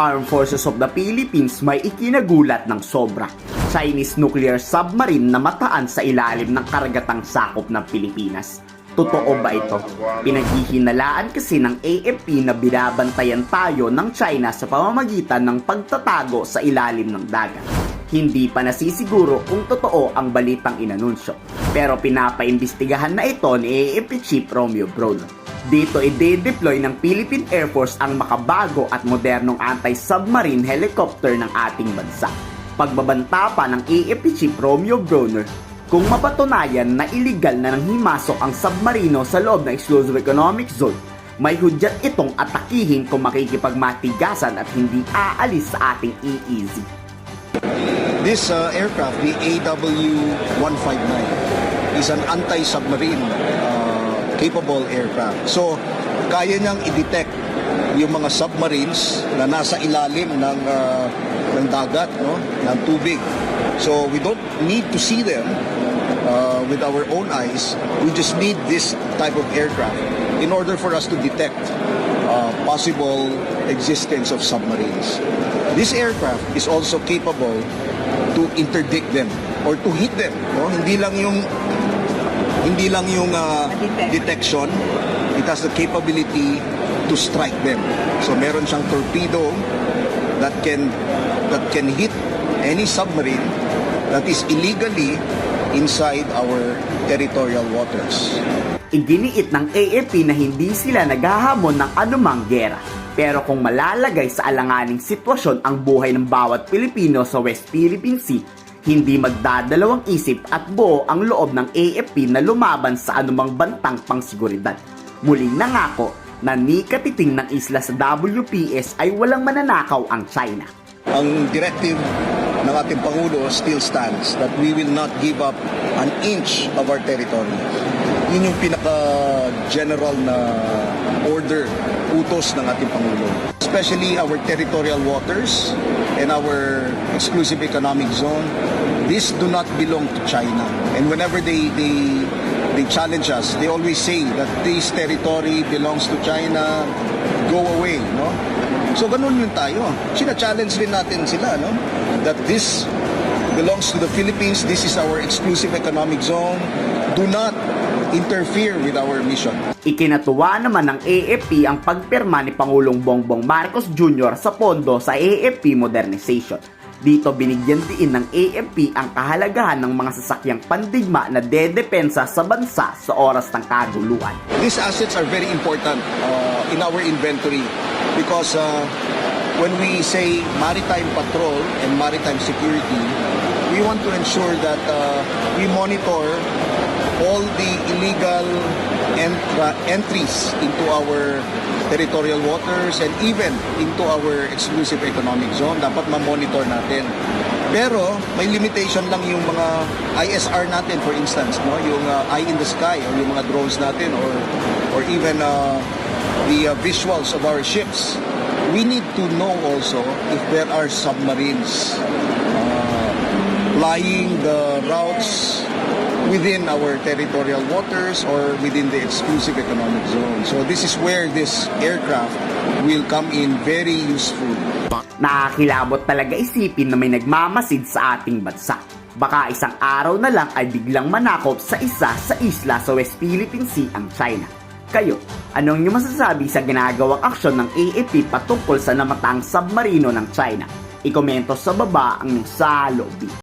Armed Forces of the Philippines may ikinagulat ng sobra. Chinese nuclear submarine na mataan sa ilalim ng karagatang sakop ng Pilipinas. Totoo ba ito? Pinaghihinalaan kasi ng AFP na binabantayan tayo ng China sa pamamagitan ng pagtatago sa ilalim ng dagat. Hindi pa nasisiguro kung totoo ang balitang inanunsyo. Pero pinapaimbestigahan na ito ni AFP Chief Romeo Bruno. Dito ide-deploy ng Philippine Air Force ang makabago at modernong anti-submarine helicopter ng ating bansa. Pagbabanta pa ng AFP Chief Romeo Brunner kung mapatunayan na illegal na nang himasok ang submarino sa loob ng exclusive economic zone, may hudyat itong atakihin kung makikipagmatigasan at hindi aalis sa ating EEZ. This uh, aircraft, the AW-159, is an anti-submarine uh, capable aircraft. So, kaya niyang i-detect yung mga submarines na nasa ilalim ng uh, ng dagat, no, ng tubig. So, we don't need to see them uh, with our own eyes. We just need this type of aircraft in order for us to detect uh, possible existence of submarines. This aircraft is also capable to interdict them or to hit them. No? Hindi lang yung hindi lang yung uh, Detect. detection, it has the capability to strike them. So meron siyang torpedo that can that can hit any submarine that is illegally inside our territorial waters. Iginiit ng AFP na hindi sila naghahamon ng anumang gera. Pero kung malalagay sa alanganing sitwasyon ang buhay ng bawat Pilipino sa West Philippine Sea, hindi magdadalawang isip at buo ang loob ng AFP na lumaban sa anumang bantang pangsiguridad. Muling nangako na ni katiting ng isla sa WPS ay walang mananakaw ang China. Ang directive ng ating Pangulo still stands that we will not give up an inch of our territory. Yun yung pinaka-general na order, utos ng ating Pangulo. Especially our territorial waters and our exclusive economic zone, these do not belong to China. And whenever they, they, they challenge us, they always say that this territory belongs to China, go away, no? So ganun yun tayo. Sina-challenge rin natin sila, no? That this belongs to the Philippines, this is our exclusive economic zone. Do not interfere with our mission. Ikinatuwa naman ng AFP ang pagpirma ni Pangulong Bongbong Marcos Jr. sa pondo sa AFP modernization. Dito binigyan diin ng AFP ang kahalagahan ng mga sasakyang pandigma na dedepensa sa bansa sa oras ng kaguluhan. These assets are very important uh, in our inventory because uh, when we say maritime patrol and maritime security, we want to ensure that uh, we monitor all the illegal entra- entries into our territorial waters and even into our exclusive economic zone. Dapat ma-monitor natin. Pero may limitation lang yung mga ISR natin for instance, no? Yung uh, eye in the sky or yung mga drones natin or or even uh, the uh, visuals of our ships. We need to know also if there are submarines uh, flying the routes within our territorial waters or within the exclusive economic zone. So this is where this aircraft will come in very useful. Nakakilabot talaga isipin na may nagmamasid sa ating bansa. Baka isang araw na lang ay biglang manakop sa isa sa isla sa West Philippine Sea ang China. Kayo, anong nyo masasabi sa ginagawang aksyon ng AFP patungkol sa namatang submarino ng China? Ikomento sa baba ang inyong salobi.